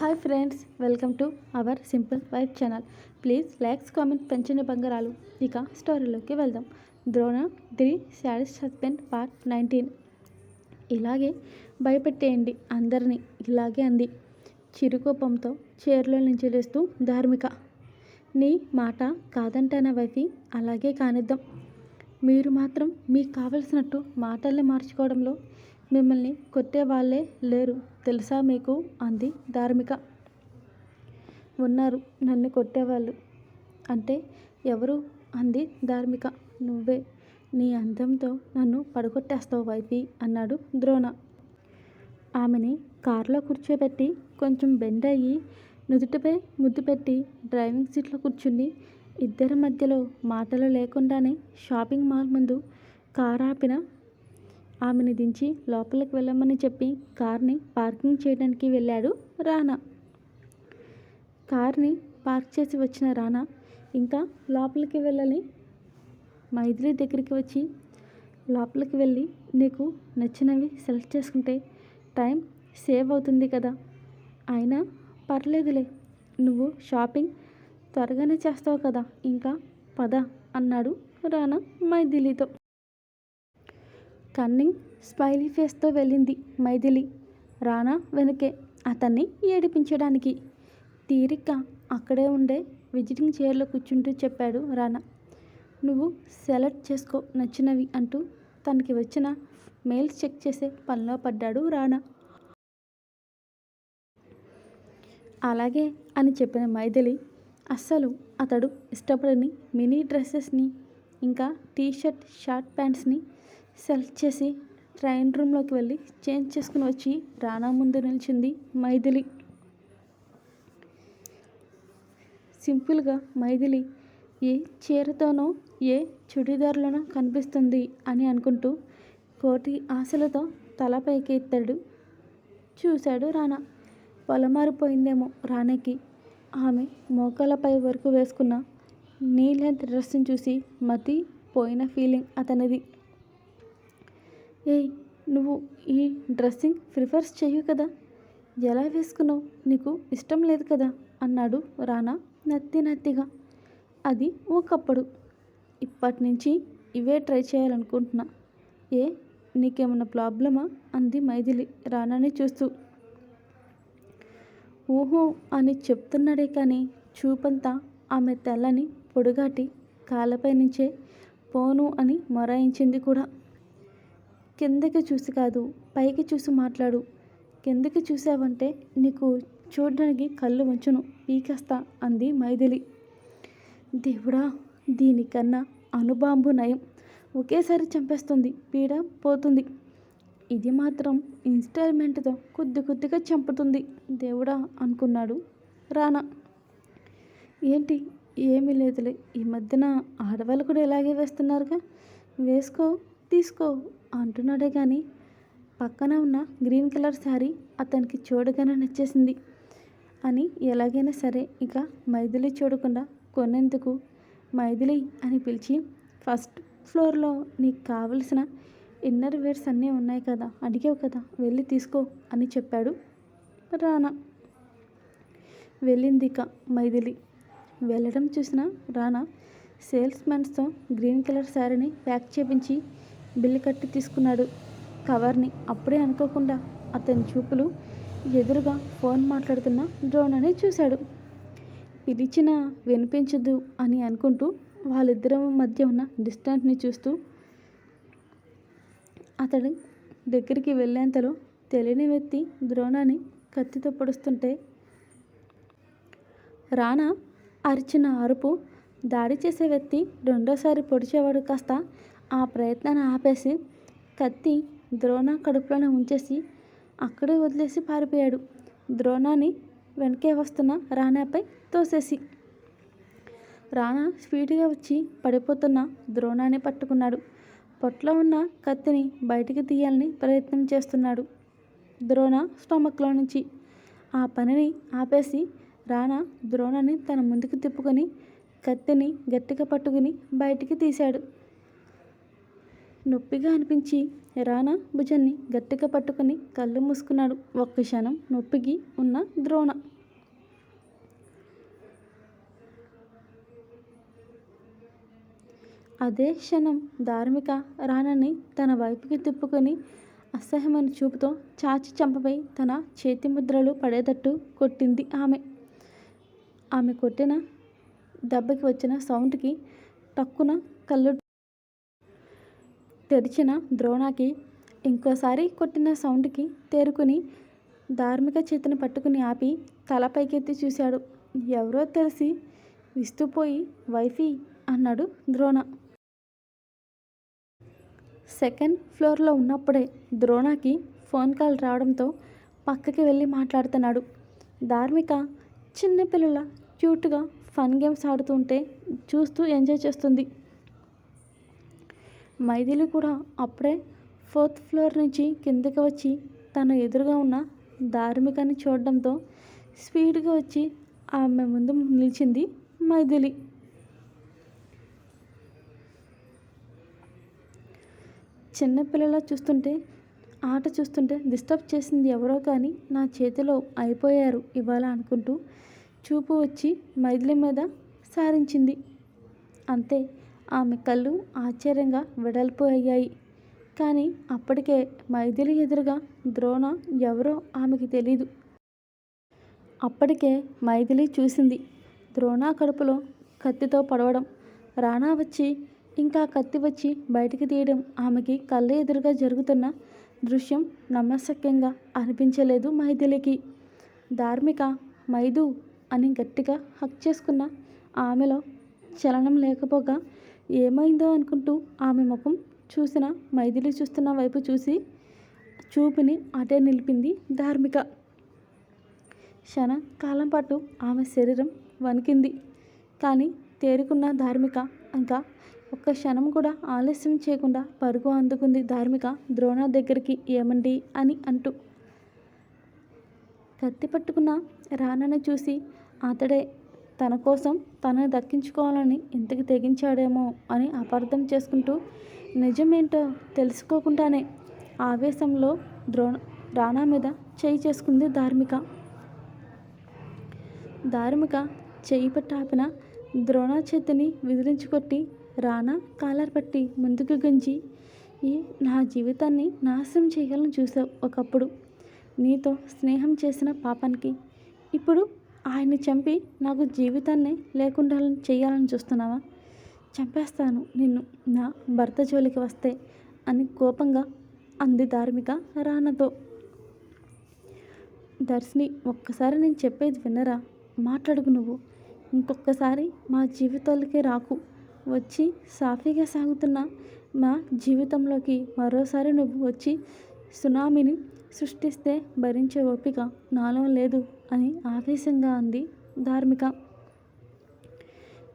Hi friends welcome to our simple wife channel. Please likes comment పెంచిన బంగారాలు. ఇక స్టోరీలోకి వెళ్దాం. Drona three sadist husband part nineteen. ఇలాగే భయపెట్టేయండి అందరినీ. ఇలాగే అంది. చిరుకోపంతో చీరలో నుంచి లేస్తూ ధార్మిక. నీ మాట కాదంటానా వైఫీ? అలాగే కానిద్దాం. మీరు మాత్రం మీకు కావలసినట్టు మాటల్ని మార్చుకోవడంలో మిమ్మల్ని కొట్టే వాళ్ళే లేరు తెలుసా మీకు? అంది ధార్మిక. ఉన్నారు నన్ను కొట్టేవాళ్ళు. అంటే ఎవరు? అంది ధార్మిక. నువ్వే. నీ అందంతో నన్ను పడగొట్టేస్తావు వైఫీ అన్నాడు ద్రోణ. ఆమెని కారులో కూర్చోబెట్టి కొంచెం బెండ్ అయ్యి నుదుటిపై ముద్దు పెట్టి డ్రైవింగ్ సీట్లో కూర్చుని ఇద్దరి మధ్యలో మాటలు లేకుండానే షాపింగ్ మాల్ ముందు కారు ఆపిన ఆమెని దించి లోపలికి వెళ్ళమని చెప్పి కార్ని పార్కింగ్ చేయడానికి వెళ్ళాడు రానా. కార్ని పార్క్ చేసి వచ్చిన రానా ఇంకా లోపలికి వెళ్ళని మైథిలి దగ్గరికి వచ్చి లోపలికి వెళ్ళి నీకు నచ్చినవి సెలెక్ట్ చేసుకుంటే టైం సేవ్ అవుతుంది కదా. అయినా పర్లేదులే. నువ్వు షాపింగ్ త్వరగానే చేస్తావు కదా. ఇంకా పద అన్నాడు రానా మైథిలితో. కన్నింగ్ స్మైలీ ఫేస్తో వెళ్ళింది మైథిలి. రానా వెనుకే అతన్ని ఏడిపించడానికి. తీరిక అక్కడే ఉండే విజిటింగ్ చైర్లో కూర్చుంటూ చెప్పాడు రానా. నువ్వు సెలెక్ట్ చేసుకో నచ్చినవి అంటూ తనకి వచ్చిన మెయిల్స్ చెక్ చేసే పనిలో పడ్డాడు రానా. అలాగే అని చెప్పిన మైథిలి అస్సలు అతడు ఇష్టపడని మినీ డ్రెస్సెస్ని ఇంకా టీషర్ట్ షార్ట్ ప్యాంట్స్ని సెలెక్ట్ చేసి ట్రైన్ రూమ్లోకి వెళ్ళి చేంజ్ చేసుకుని వచ్చి రానా ముందు నిలిచింది మైథిలి. సింపుల్గా మైథిలి ఏ చీరతోనో ఏ చుడీదార్లోనో కనిపిస్తుంది అని అనుకుంటూ కోటి ఆశలతో తలపైకి ఎత్తాడు చూశాడు రానా. పొలమారిపోయిందేమో రాణికి. ఆమె మోకాలపై వరకు వేసుకున్న నీ లెంత్ డ్రెస్ని చూసి మతి పోయిన ఫీలింగ్ అతనిది. ఏయ్ నువ్వు ఈ డ్రెస్సింగ్ ప్రిఫర్స్ చెయ్యు కదా. ఎలా వేసుకున్నావు? నీకు ఇష్టం లేదు కదా అన్నాడు రానా నత్తి నత్తిగా. అది ఒకప్పుడు ఇప్పటి నుంచి ఇవే ట్రై చేయాలనుకుంటున్నా. ఏ నీకేమన్నా ప్రాబ్లమా? అంది మైథిలి రానాని చూస్తూ. ఊహో అని చెప్తున్నాడే కానీ చూపంతా ఆమె తెల్లని పొడుగాటి కాళ్ళపై నుంచే పోను అని మొరాయించింది కూడా. కిందకి చూసి కాదు పైకి చూసి మాట్లాడు. కిందకి చూసావంటే నీకు చూడడానికి కళ్ళు ఉంచును పీకేస్తా అంది మైథిలి. దేవుడా దీనికన్నా అనుబాంబు నయం. ఒకేసారి చంపేస్తుంది పీడ పోతుంది. ఇది మాత్రం ఇన్స్టాల్మెంట్తో కొద్ది కొద్దిగా చంపుతుంది దేవుడా అనుకున్నాడు రానా. ఏంటి? ఏమీ లేదులే ఈ మధ్యన ఆడవాళ్ళు కూడా ఇలాగే వేస్తున్నారుగా. వేసుకో తీసుకో అంటున్నాడే కానీ పక్కన ఉన్న గ్రీన్ కలర్ శారీ అతనికి చూడగానే నచ్చేసింది. అని ఎలాగైనా సరే ఇక మైథిలి చూడకుండా కొనేందుకు మైథిలి అని పిలిచి ఫస్ట్ ఫ్లోర్లో నీకు కావలసిన ఇన్నర్ వేర్స్ అన్నీ ఉన్నాయి కదా అడిగావు కదా వెళ్ళి తీసుకో అని చెప్పాడు రానా. వెళ్ళింది ఇక మైథిలి. వెళ్ళడం చూసిన రానా సేల్స్ మ్యాన్స్తో గ్రీన్ కలర్ శారీని ప్యాక్ చేపించి బిల్లు కట్టి తీసుకున్నాడు కవర్ని. అప్పుడే అనుకోకుండా అతని చూపులు ఎదురుగా ఫోన్ మాట్లాడుతున్న డ్రోన్ అని చూశాడు. పిలిచిన వినిపించదు అని అనుకుంటూ వాళ్ళిద్దరి మధ్య ఉన్న డిస్టెన్స్ని చూస్తూ అతడి దగ్గరికి వెళ్ళేంతలో తెలియని వ్యక్తి ద్రోణాన్ని కత్తితో పొడుస్తుంటే రానా అరిచిన అరుపు దాడి చేసే వ్యక్తి రెండోసారి పొడిచేవాడు కాస్త ఆ ప్రయత్నాన్ని ఆపేసి కత్తి ద్రోణ కడుపులోనే ఉంచేసి అక్కడే వదిలేసి పారిపోయాడు. ద్రోణాన్ని వెనకే వస్తున్న రాణాపై తోసేసి. రాణా స్పీడ్గా వచ్చి పడిపోతున్న ద్రోణాన్ని పట్టుకున్నాడు. పొట్లో ఉన్న కత్తిని బయటికి తీయాలని ప్రయత్నం చేస్తున్నాడు. ద్రోణ స్టమక్లో నుంచి. ఆ పనిని ఆపేసి రానా ద్రోణాన్ని తన ముందుకు తిప్పుకొని కత్తిని గట్టిగా పట్టుకుని బయటికి తీశాడు. నొప్పిగా అనిపించి రానా భుజాన్ని గట్టిగా పట్టుకుని కళ్ళు మూసుకున్నాడు. ఒక్క క్షణం నొప్పికి ఉన్న ద్రోణ. అదే క్షణం ధార్మిక రానని తన వైపుకి తిప్పుకొని అసహ్యమైన చూపుతో చాచి చంపపై తన చేతి ముద్రలు పడేటట్టు కొట్టింది ఆమె. ఆమె కొట్టిన దెబ్బకి వచ్చిన సౌండ్కి టక్కున కళ్ళు తెరిచిన ద్రోణాకి ఇంకోసారి కొట్టిన సౌండ్కి తేరుకుని ధార్మిక చేతిని పట్టుకుని ఆపి తల పైకెత్తి చూశాడు. ఎవరో తెలిసి విస్తుపోయి వైఫీ అన్నాడు ద్రోణ. సెకండ్ ఫ్లోర్లో ఉన్నప్పుడే ద్రోణకి ఫోన్ కాల్ రావడంతో పక్కకి వెళ్ళి మాట్లాడుతున్నాడు. ధార్మిక చిన్నపిల్లల క్యూట్గా ఫన్ గేమ్స్ ఆడుతుంటే చూస్తూ ఎంజాయ్ చేస్తుంది. మైథిలి కూడా అప్పుడే ఫోర్త్ ఫ్లోర్ నుంచి కిందకి వచ్చి తన ఎదురుగా ఉన్న ధార్మికని చూడడంతో స్పీడ్గా వచ్చి ఆమె ముందు నిలిచింది మైథిలి. చిన్నపిల్లలా చూస్తుంటే ఆట చూస్తుంటే డిస్టర్బ్ చేసింది ఎవరో కానీ నా చేతిలో అయిపోయారు ఇవాళ అనుకుంటూ చూపు వచ్చి మైథిలి మీద సారించింది. అంతే ఆమె కళ్ళు ఆశ్చర్యంగా వెడల్పు అయ్యాయి కానీ అప్పటికే మైథిలి ఎదురుగా ద్రోణ ఎవరో ఆమెకి తెలీదు. అప్పటికే మైథిలి చూసింది. ద్రోణ కడుపులో కత్తితో పడవడం. రాణా వచ్చి ఇంకా కత్తి వచ్చి బయటికి తీయడం ఆమెకి కళ్ళ ఎదురుగా జరుగుతున్న దృశ్యం నమ్మశక్యంగా అనిపించలేదు మైథిలికి. ధార్మిక మైదు అని గట్టిగా హక్ చేసుకున్న ఆమెలో చలనం లేకపోగా ఏమైందో అనుకుంటూ ఆమె ముఖం చూసిన మైథిలి చూస్తున్న వైపు చూసి చూపుని అటే నిలిపింది ధార్మిక. క్షణ కాలం పాటు ఆమె శరీరం వణికింది. కానీ తేరుకున్న ధార్మిక ఇంకా ఒక్క క్షణం కూడా ఆలస్యం చేయకుండా పరుగు అందుకుంది ధార్మిక. ద్రోణ దగ్గరికి ఏమండి అని అంటూ. కత్తి పట్టుకున్న రానని చూసి అతడే తన కోసం తనని దక్కించుకోవాలని ఇంతకు తెగించాడేమో అని అపార్థం చేసుకుంటూ నిజమేంటో తెలుసుకోకుండానే ఆవేశంలో ద్రోణ రాణా మీద చేయి చేసుకుంది ధార్మిక. ధార్మిక చేయి పట్టాపిన ద్రోణ చేతిని విదిలించుకొట్టి రానా కాలర్ పట్టి ముందుకు గుంజి. ఈ నా జీవితాన్ని నాశనం చేయాలని చూసావు ఒకప్పుడు. నీతో స్నేహం చేసిన పాపానికి. ఇప్పుడు ఆయన్ని చంపి నాకు జీవితాన్ని లేకుండా చేయాలని చూస్తున్నావా? చంపేస్తాను నిన్ను. నా భర్త జోలికి వస్తే అని కోపంగా అంది ధార్మిక రానతో దర్శిని ఒక్కసారి నేను చెప్పేది వినరా? మాట్లాడుకు నువ్వు. ఇంకొకసారి మా జీవితాలకే రాకు. వచ్చి సాఫీగా సాగుతున్న మా జీవితంలోకి మరోసారి నువ్వు వచ్చి సునామీని సృష్టిస్తే భరించే ఓపిక నాలో లేదు అని ఆవేశంగా అంది ధార్మిక.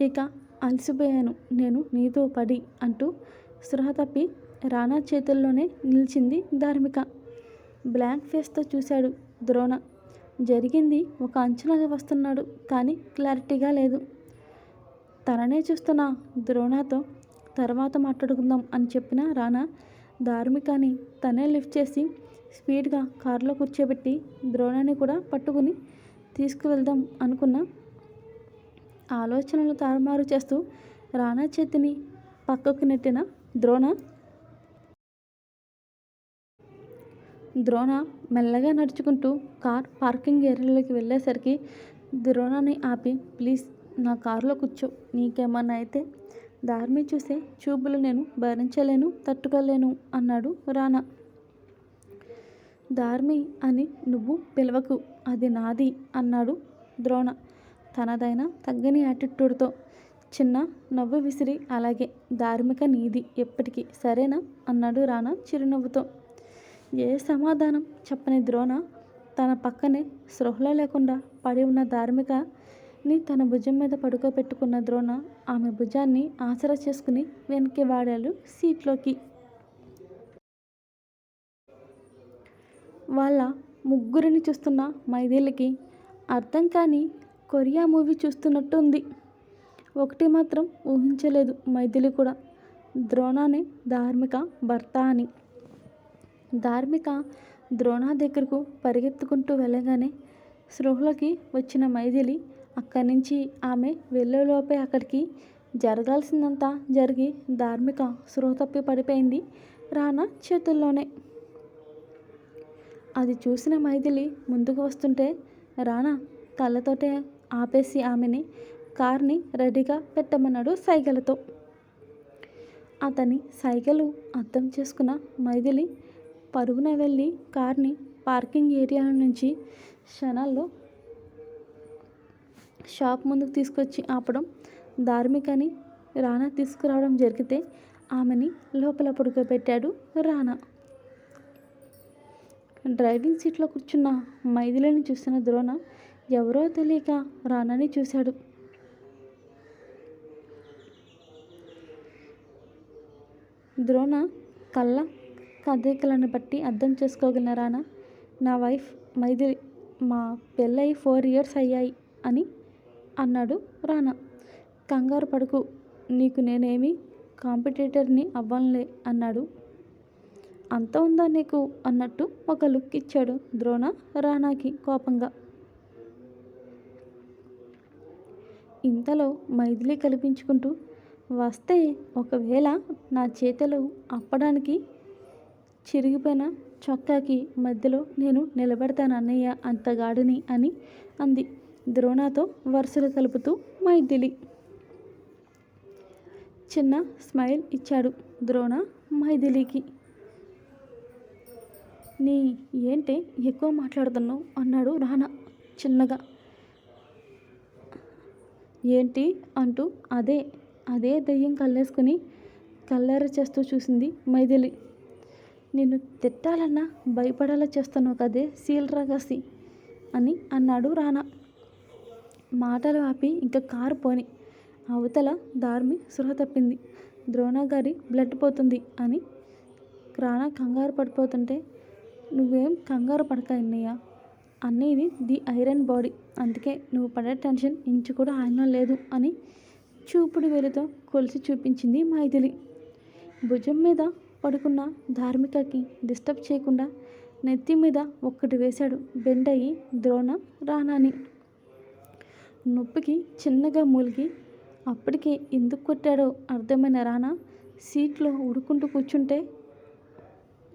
ఇక అలసిపోయాను. నేను నీతో పడి అంటూ సృహ తప్పి రానా చేతుల్లోనే నిలిచింది ధార్మిక. బ్లాంక్ ఫేస్తో చూశాడు ద్రోణ. జరిగింది ఒక అంచనాగా వస్తున్నాడు కానీ క్లారిటీగా లేదు. తననే చూస్తున్న ద్రోణతో తర్వాత మాట్లాడుకుందాం అని చెప్పిన రానా ధార్మికాని తనే లిఫ్ట్ చేసి స్పీడ్గా కారులో కూర్చోబెట్టి ద్రోణాన్ని కూడా పట్టుకుని తీసుకువెళ్దాం అనుకున్న ఆలోచనలు తారుమారు చేస్తూ రానా చేతిని పక్కకు నెట్టిన ద్రోణ ద్రోణ మెల్లగా నడుచుకుంటూ కార్ పార్కింగ్ ఏరియాలోకి వెళ్ళేసరికి ద్రోణని ఆపి ప్లీజ్ నా కారులో కూర్చో. నీకేమన్నా అయితే దారిని చూసే చూపులు నేను భరించలేను తట్టుకోలేను అన్నాడు రానా. ధార్మి అని నువ్వు పిలవకు అది నాది అన్నాడు ద్రోణ. తనదైన తగ్గని యాటిట్యూడ్తో చిన్న నవ్వు విసిరి అలాగే ధార్మిక నీది ఎప్పటికీ సరేనా అన్నాడు రానా చిరునవ్వుతో. ఏ సమాధానం చెప్పని ద్రోణ తన పక్కనే స్పృహలో లేకుండా పడి ఉన్న ధార్మిక ని తన భుజం మీద పడుకోబెట్టుకున్న ద్రోణ ఆమె భుజాన్ని ఆసరా చేసుకుని వెనక్కి వాడాడు సీట్లోకి. వాళ్ళ ముగ్గురిని చూస్తున్న మైథిలికి అర్థం కాని కొరియా మూవీ చూస్తున్నట్టు ఉంది ఒకటి మాత్రం ఊహించలేదు మైథిలి కూడా. ద్రోణాని ధార్మిక భర్త అని. ధార్మిక ద్రోణ దగ్గరకు పరిగెత్తుకుంటూ వెళ్ళగానే స్పృహలోకి వచ్చిన మైథిలి అక్కడి నుంచి ఆమె వెళ్ళేలోపే అక్కడికి జరగాల్సిందంతా జరిగి ధార్మిక స్పృహ తప్పి పడిపోయింది రానా చేతుల్లోనే. అది చూసిన మైథిలి ముందుకు వస్తుంటే రానా కళ్ళతోటే ఆపేసి ఆమెని కార్ని రెడీగా పెట్టమన్నాడు సైగలతో. అతని సైగలు అర్థం చేసుకున్న మైథిలి పరుగున వెళ్ళి కార్ని పార్కింగ్ ఏరియా నుంచి క్షణాల్లో షాప్ ముందుకు తీసుకొచ్చి ఆపడం ధార్మికని రానా తీసుకురావడం జరిగితే ఆమెని లోపల పడుకోబెట్టాడు రానా డ్రైవింగ్ సీట్లో కూర్చున్న మైథిలిని చూసిన ద్రోణ ఎవరో తెలియక రానాని చూశాడు. ద్రోణ కళ్ళ కదలికలను బట్టి అర్థం చేసుకోగలిగిన రానా నా వైఫ్ మైథిలి మా పెళ్ళై ఫోర్ ఇయర్స్ అయ్యాయి అని అన్నాడు రానా. కంగారు పడుకు నీకు నేనేమి కాంపిటేటర్ని అవ్వంలే అన్నాడు. అంత ఉందా నీకు? అన్నట్టు ఒక లుక్ ఇచ్చాడు ద్రోణ రాణాకి కోపంగా. ఇంతలో మైథిలి కల్పించుకుంటూ వస్తే ఒకవేళ నా చేతులు అప్పడానికి చిరిగిపోయిన చొక్కాకి మధ్యలో నేను నిలబెడతాను అన్నయ్య అంత గాడిని అని అంది. ద్రోణతో వరుసలు కలుపుతూ మైథిలి. చిన్న స్మైల్ ఇచ్చాడు ద్రోణ మైథిలికి. నీ ఏంటి ఎక్కువ మాట్లాడుతున్నావు? అన్నాడు రానా చిన్నగా. ఏంటి? అంటూ అదే అదే దెయ్యం కళ్ళేసుకుని కళ్ళెర చేస్తూ చూసింది మైథిలి. నిన్ను తిట్టాలన్నా భయపడేలా చేస్తున్నావు కదే సీల్ రగసి అని అన్నాడు రానా మాటలు ఆపి ఇంకా కారు పోని. అవతల దార్మి సృహ తప్పింది. ద్రోణ గారి బ్లడ్ పోతుంది అని రానా కంగారు పడిపోతుంటే నువ్వేం కంగారు పడక అన్నయ్య. అన్నయ్యది ది ఐరన్ బాడీ. అందుకే నువ్వు పడే టెన్షన్ ఇంచు కూడా ఆయనలో లేదు అని చూపుడు వేలుతో కొలిసి చూపించింది మైథిలి. భుజం మీద పడుకున్న ధార్మికకి డిస్టర్బ్ చేయకుండా నెత్తి మీద ఒక్కటి వేశాడు బెండ్ అయ్యి ద్రోణ రానాని నొప్పికి చిన్నగా మూలిగి అప్పటికే ఎందుకు కొట్టాడో అర్థమైన రానా సీట్లో ఉడుకుంటూ కూర్చుంటే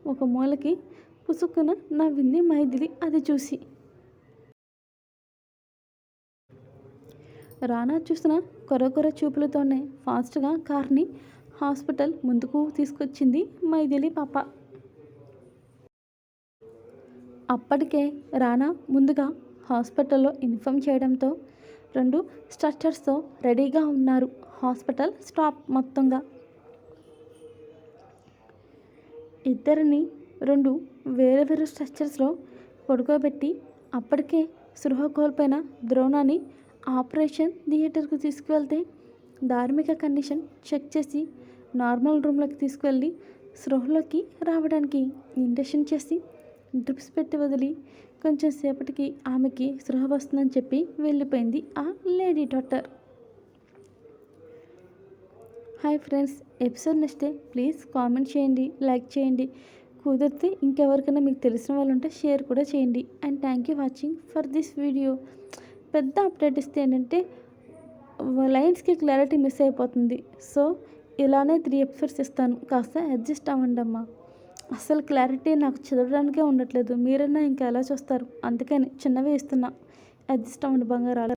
ఒక మూలకి పుసుక్కున నవ్వింది మైథిలి అది చూసి. రానా చూసిన కొరకొర చూపులతోనే ఫాస్ట్గా కార్ని హాస్పిటల్ ముందుకు తీసుకొచ్చింది మైథిలి పాప. అప్పటికే రానా ముందుగా హాస్పిటల్లో ఇన్ఫామ్ చేయడంతో రెండు స్ట్రక్చర్స్తో రెడీగా ఉన్నారు. హాస్పిటల్ స్టాప్ మొత్తంగా. ఇద్దరిని రెండు వేరే వేరే స్ట్రక్చర్స్లో పడుకోబెట్టి అప్పటికే సృహ కోల్పోయిన ద్రోణాన్ని ఆపరేషన్ థియేటర్కు తీసుకువెళ్తే ధార్మిక కండిషన్ చెక్ చేసి నార్మల్ రూమ్లోకి తీసుకువెళ్ళి సృహలోకి రావడానికి ఇండక్షన్ చేసి డ్రిప్స్ పెట్టి వదిలి కొంచెం సేపటికి ఆమెకి సృహ వస్తుందని చెప్పి వెళ్ళిపోయింది ఆ lady doctor. Hi friends episode నచ్చితే ప్లీజ్ కామెంట్ చేయండి లైక్ చేయండి. కుదిరితే ఇంకెవరికైనా మీకు తెలిసిన వాళ్ళు ఉంటే షేర్ కూడా చేయండి. And thank you watching for this video. పెద్ద అప్డేట్ ఇస్తే ఏంటంటే లైన్స్కి క్లారిటీ మిస్ అయిపోతుంది. సో ఇలానే త్రీ ఎపిసోడ్స్ ఇస్తాను. కాస్త అడ్జస్ట్ అవ్వండి అమ్మా అసలు క్లారిటీ నాకు చదవడానికే ఉండట్లేదు. మీరైనా ఇంకా ఎలా చూస్తారు? అందుకని చిన్నవే ఇస్తున్నా. అదిష్టం అండి బంగారాలు.